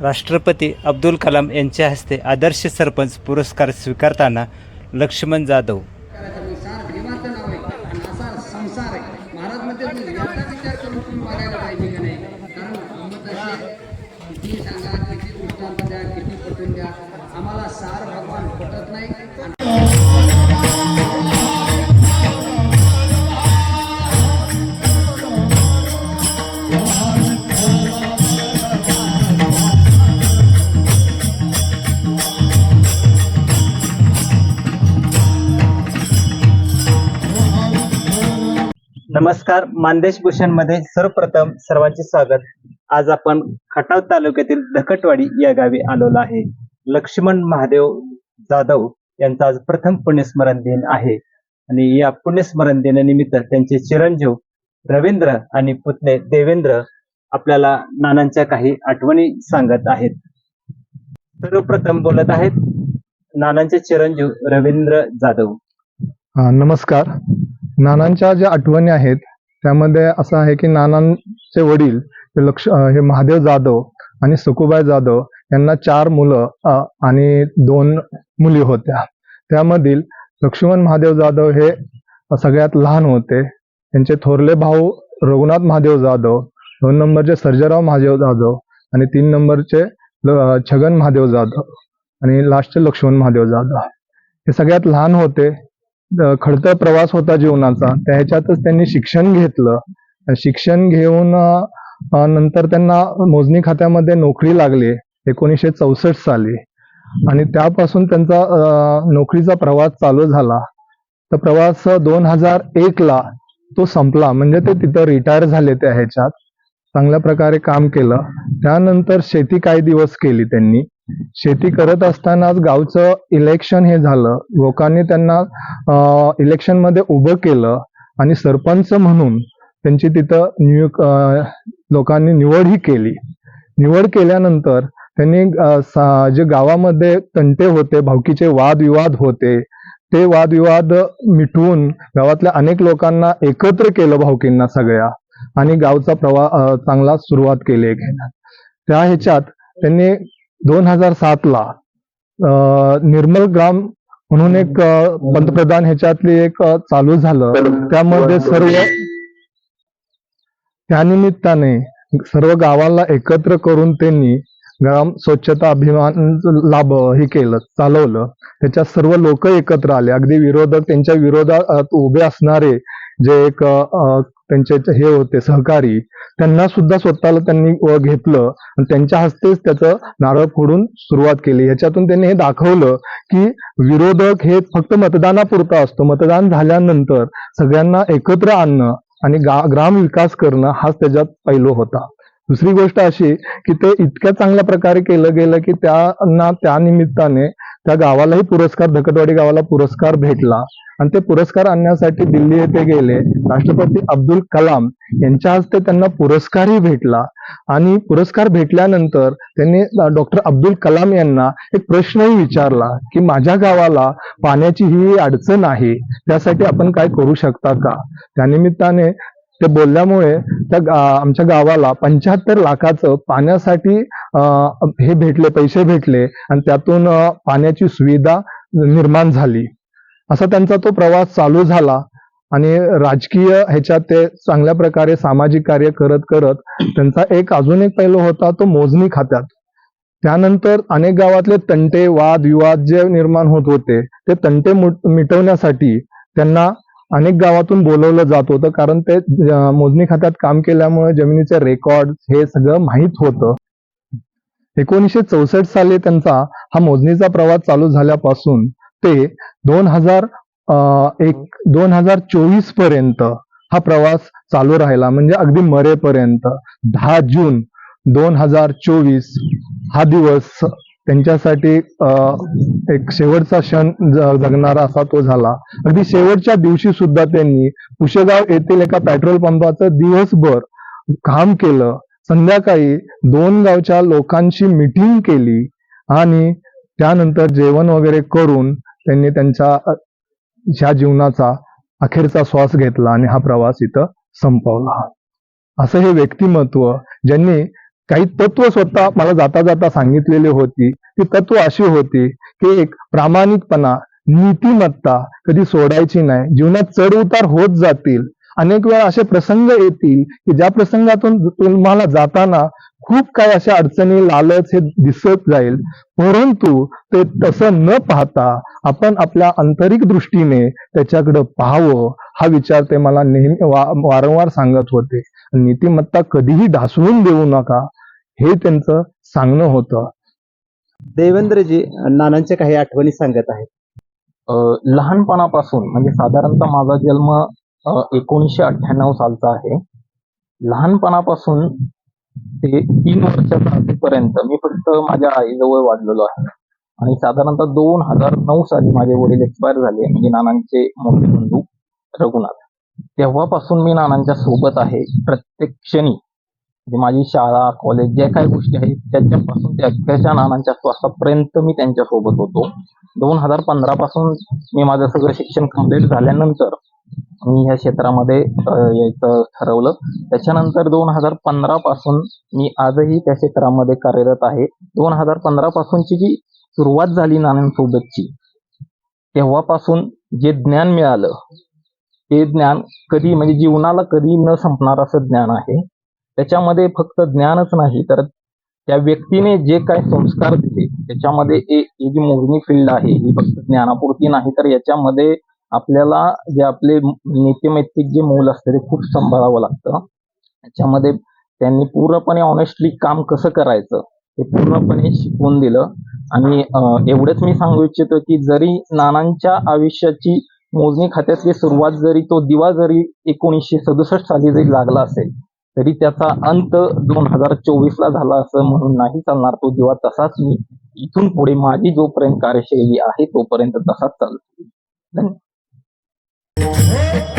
राष्ट्रपती अब्दुल कलाम यांच्या हस्ते आदर्श सरपंच पुरस्कार स्वीकारताना लक्ष्मण जाधव. संसार नमस्कार मानदेश भूषणमध्ये सर्वप्रथम सर्वांचे स्वागत. आज आपण खटाव तालुक्यातील धकटवाडी या गावी आलेलो आहे. लक्ष्मण महादेव जाधव यांचा आज प्रथम पुण्यस्मरण दिन आहे. आणि या पुण्यस्मरण दिनानिमित्त त्यांचे चिरंजीव रवींद्र आणि पुतणे देवेंद्र आपल्याला नानांच्या काही आठवणी सांगत आहेत. सर्वप्रथम बोलत आहेत नानांचे चिरंजीव रवींद्र जाधव. नमस्कार. नानांच्या ज्या आठवणी आहेत त्यामध्ये असं आहे की नानांचे वडील हे लक्ष हे महादेव जाधव आणि सकुबाई जाधव यांना चार मुलं आणि दोन मुली होत्या. त्यामधील लक्ष्मण महादेव जाधव हे सगळ्यात लहान होते. त्यांचे थोरले भाऊ रघुनाथ महादेव जाधव दोन नंबरचे सर्जराव महादेव जाधव आणि तीन नंबरचे छगन महादेव जाधव आणि लास्टचे लक्ष्मण महादेव जाधव. हे सगळ्यात लहान होते. खडतर प्रवास होता जीवनाचा. त्या ह्याच्यातच त्यांनी शिक्षण घेतलं. शिक्षण घेऊन नंतर त्यांना मोजणी खात्यामध्ये नोकरी लागली एकोणीसशे चौसष्ट साली. आणि त्यापासून त्यांचा नोकरीचा प्रवास चालू झाला. तर प्रवास दोन हजार एक ला तो संपला. म्हणजे ते तिथं रिटायर झाले त्या ह्याच्यात. चांगल्या प्रकारे काम केलं. त्यानंतर शेती काही दिवस केली त्यांनी. शेती करत असतानाच गावचं इलेक्शन हे झालं. लोकांनी त्यांना इलेक्शनमध्ये उभं केलं आणि सरपंच म्हणून त्यांची तिथं नियुक निवड लोकांनी केली. निवड केल्यानंतर त्यांनी जे गावामध्ये तंटे होते भावकीचे वादविवाद होते ते वादविवाद मिटवून गावातल्या अनेक लोकांना एकत्र केलं भावकींना सगळ्या आणि गावचा प्रवाह चांगला सुरुवात केली घेण्यात त्या ह्याच्यात त्यांनी दोन हजार सात ला अं, निर्मल ग्राम म्हणून एक पंतप्रधान ह्याच्यातली एक चालू झालं. त्यामध्ये सर्व त्यानिमित्ताने सर्व गावाला एकत्र करून त्यांनी ग्राम स्वच्छता अभियान लाभ हे केलं चालवलं. त्याच्यात सर्व लोक एकत्र आले. अगदी विरोधक त्यांच्या विरोधात उभे असणारे जे एक त्यांचे हे होते सहकारी त्यांना सुद्धा स्वतःला त्यांनी घेतलं आणि त्यांच्या हस्तेच त्याचं नारळ फोडून सुरुवात केली. ह्याच्यातून त्यांनी हे दाखवलं की विरोधक हे फक्त मतदानापुरता असतो. मतदान झाल्यानंतर सगळ्यांना एकत्र आणणं आणि ग्राम विकास करणं हाच त्याच्यात पैलू होता. दुसरी गोष्ट अशी की ते इतक्या चांगल्या प्रकारे केलं गेलं की त्यांना त्या निमित्ताने त्या गावालाही पुरस्कार धकटवाडी गावाला पुरस्कार भेटला. आणि ते पुरस्कार आणण्यासाठी दिल्ली येथे गेले. राष्ट्रपती अब्दुल कलाम यांच्या हस्ते त्यांना पुरस्कारही भेटला. आणि पुरस्कार भेटल्यानंतर त्यांनी डॉक्टर अब्दुल कलाम यांना एक प्रश्नही विचारला की माझ्या गावाला पाण्याची ही अडचण आहे त्यासाठी आपण काय करू शकता का? त्यानिमित्ताने ते बोलल्यामुळे त्या आमच्या गावाला पंच्याहत्तर लाखाचं पाण्यासाठी अं, हे भेटले पैसे भेटले आणि त्यातून पाण्याची सुविधा निर्माण झाली. असा त्यांचा तो प्रवास चालू झाला आणि राजकीय ह्याच्यात ते चांगल्या प्रकारे सामाजिक कार्य करत करत त्यांचा एक अजून एक पैलू होता तो मोजणी खात्यात. त्यानंतर अनेक गावातले तंटे वाद विवाद जे निर्माण होत होते ते तंटे मिटवण्यासाठी त्यांना अनेक गावातून बोलवलं जात होतं. कारण ते मोजणी खात्यात काम केल्यामुळे जमिनीचे रेकॉर्ड हे सगळं माहीत होतं. एकोणीसशे चौसष्ट साली त्यांचा हा मोजणीचा प्रवास चालू झाल्यापासून ते दोन हजार एक दोन हजार चोवीसपर्यंत हा प्रवास चालू राहिला. म्हणजे अगदी मरेपर्यंत. दहा जून दोन हजार चोवीस हा दिवस त्यांच्यासाठी अं, एक शेवटचा क्षण जगणारा असा तो झाला. अगदी शेवटच्या दिवशी सुद्धा त्यांनी पुशेगाव येथील एका पेट्रोल पंपाचं दिवसभर काम केलं. संध्याकाळी दोन गावच्या लोकांशी मिटिंग केली आणि त्यानंतर जेवण वगैरे करून त्यांनी त्यांच्या ह्या जीवनाचा अखेरचा श्वास घेतला आणि हा प्रवास इथं संपवला. असं हे व्यक्तिमत्व ज्यांनी काही तत्व स्वतः मला जाता जाता सांगितलेली होती. ती तत्व अशी होती की एक प्रामाणिकपणा नीतिमत्ता कधी सोडायची नाही. जीवनात चढ उतार होत जातील. अनेक वेळा असे प्रसंग येतील की ज्या प्रसंगातून तुम्हाला जाताना खूप काही अशा अडचणी लालच हे दिसत जाईल. परंतु ते तसं न पाहता आपण आपल्या आंतरिक दृष्टीने त्याच्याकडे पाहावं हा विचार ते मला नेहमी वा- वारंवार सांगत होते. नीतिमत्ता कधीही ढासळून देऊ नका हे त्यांचं सांगणं होतं. देवेंद्रजी नानांच्या काही आठवणी सांगत आहेत. अ, लहानपणापासून म्हणजे साधारणतः माझा जन्म एकोणीसशे अठ्ठ्याण्णव सालचा आहे. लहानपणापासून ते तीन वर्षाचा असेपर्यंत मी फक्त माझ्या आईजवळ वाढलेलो आहे. आणि साधारणतः दोन हजार नऊ साली माझे वडील एक्सपायर झाले. म्हणजे नानांचे मोठे बंधू रघुनाथ. तेव्हापासून मी नानांच्या सोबत आहे. प्रत्येक क्षणी. म्हणजे माझी शाळा कॉलेज ज्या काही गोष्टी आहेत त्याच्यापासून ते अख्ख्याच्या नानांच्या श्वासापर्यंत मी त्यांच्यासोबत होतो. दोन हजार पंधरा पासून मी माझं सगळं शिक्षण कंप्लीट झाल्यानंतर मी ह्या क्षेत्रामध्ये यायचं ठरवलं. त्याच्यानंतर दोन हजार पंधरा पासून मी आजही त्या क्षेत्रामध्ये कार्यरत आहे. दोन हजार पंधरा पासूनची जी सुरुवात झाली नाण्यांसोबतची तेव्हापासून जे ज्ञान मिळालं ते ज्ञान कधी म्हणजे जीवनाला कधी न संपणार असं ज्ञान आहे. त्याच्यामध्ये फक्त ज्ञानच नाही तर त्या व्यक्तीने जे काय संस्कार दिले त्याच्यामध्ये ए- जी मोजणी फील्ड आहे ही फक्त ज्ञानापुरती नाही तर याच्यामध्ये आपल्याला जे आपले नीतिमैत्रिक जे मूल असतं ते खूप सांभाळावं लागतं. त्याच्यामध्ये त्यांनी पूर्णपणे ऑनेस्टली काम कसं करायचं हे पूर्णपणे शिकवून दिलं. आणि एवढंच मी सांगू इच्छितो की जरी नानांच्या आयुष्याची मोजणी खात्यातली सुरुवात जरी तो दिवा जरी एकोणीसशे सदुसष्ट साली जरी लागला असेल तरी त्याचा अंत दोन हजार चोवीस ला झाला असं म्हणून नाही चालणार तो दिवा तसाच मी इथून पुढे माझी जोपर्यंत कार्यशैली आहे तोपर्यंत तसाच चालतो. धन्यवाद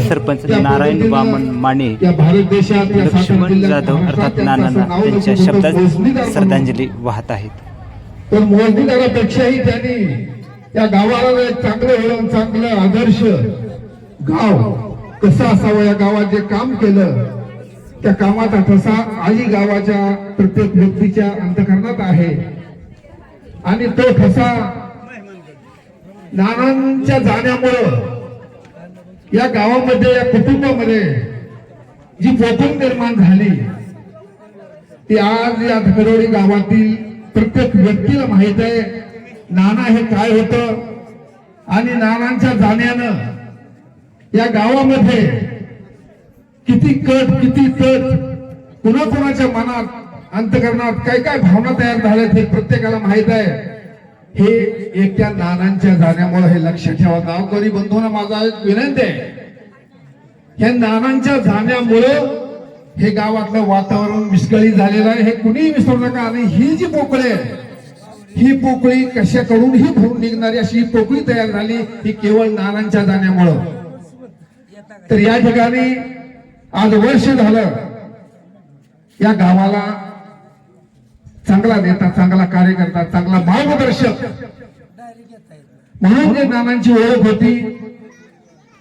माजी सरपंच नारायण वामन माने भारत देशात लक्ष्मण जाधव अर्थात नानांना त्यांच्या शब्दात श्रद्धांजली वाहत आहेत. पण मोजणीदारापेक्षाही त्यांनी त्या गावाला एक चांगलं वळण चांगलं आदर्श गाव कसं असावं या गावात जे काम केलं त्या कामाचा ठसा आई गावाच्या प्रत्येक व्यक्तीच्या अंतकरणात आहे. आणि तो ठसा नानांच्या जाण्यामुळं या गावामध्ये या कुटुंबामध्ये जी पोकळ निर्माण झाली ती आज या धकडोडी गावातील प्रत्येक व्यक्तीला माहीत आहे. नाना हे काय होतं? आणि नानांच्या जाण्यानं या गावामध्ये किती कट किती तट कुणाकुणाच्या मनात अंतकरणात काय काय भावना तयार झाल्यात हे प्रत्येकाला माहीत आहे. हे एकट्या नानांच्या जाण्यामुळे हे लक्ष ठेवा. गावकरी बंधूंना माझा एक विनंती आहे. ह्या नानांच्या जाण्यामुळं हे गावातलं वातावरण विस्कळीत झालेलं आहे. हे कुणीही विसरू नका. आणि ही जी पोकळी आहे ही पोकळी कशाकडूनही भरून निघणारी अशी ही पोकळी तयार झाली ही केवळ नानांच्या जाण्यामुळं. तर या ठिकाणी आज वर्ष झालं या गावाला चांगला नेता चांगला कार्यकर्ता चांगला मार्गदर्शक. म्हणून जे नानांची ओळख होती.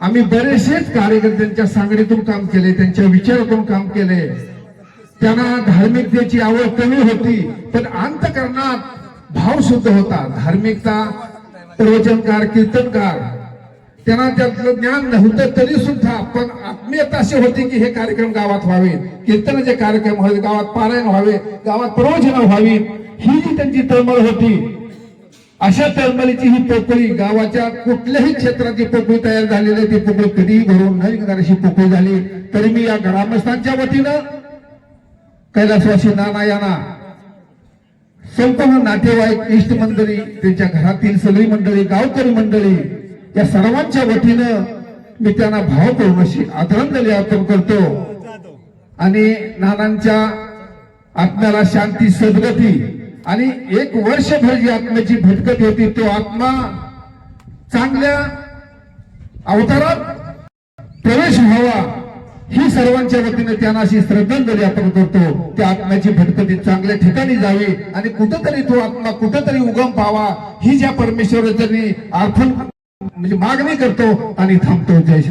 आम्ही बरेचसेच कार्यकर्त्यांच्या सांगणीतून काम केले त्यांच्या विचारातून काम केले. त्यांना धार्मिकतेची आवड कमी होती पण अंतकरणात भाव शुद्ध होता. धार्मिकता प्रवचनकार कीर्तनकार. त्यांना त्यातलं ज्ञान नव्हतं तरी सुद्धा पण आत्मीयता अशी होती की हे कार्यक्रम गावात व्हावे कीर्तनाचे कार्यक्रम व्हावे गावात पारायण व्हावे गावात प्रवचन व्हावी ही जी त्यांची तळमळ होती. अशा तळमळीची ही पोकळी गावाच्या कुठल्याही क्षेत्राची पोकळी तयार झालेली आहे ती पोकळी कधीही भरून न निघणार अशी पोकळी झाली. तरी मी या ग्रामस्थांच्या वतीनं कैलासवासी नाना यांना संपूर्ण नातेवाईक इष्ट मंडळी त्यांच्या घरातील सगळी मंडळी गावकरी मंडळी या सर्वांच्या वतीनं मी त्यांना भाव अशी आदरांजली अर्पण करतो. आणि नानांच्या आत्म्याला शांती सद्गती आणि एक वर्षभर जी आत्म्याची भटकत होती तो आत्मा चांगल्या अवतारात प्रवेश व्हावा ही सर्वांच्या वतीने त्यांना अशी श्रद्धांजली आपण करतो. त्या आत्म्याची भटकती चांगल्या ठिकाणी जावी आणि कुठंतरी तो आत्मा कुठंतरी उगम पावा ही ज्या परमेश्वराच्या अर्पण म्हणजे मागणी करतो आणि थांबतो. जय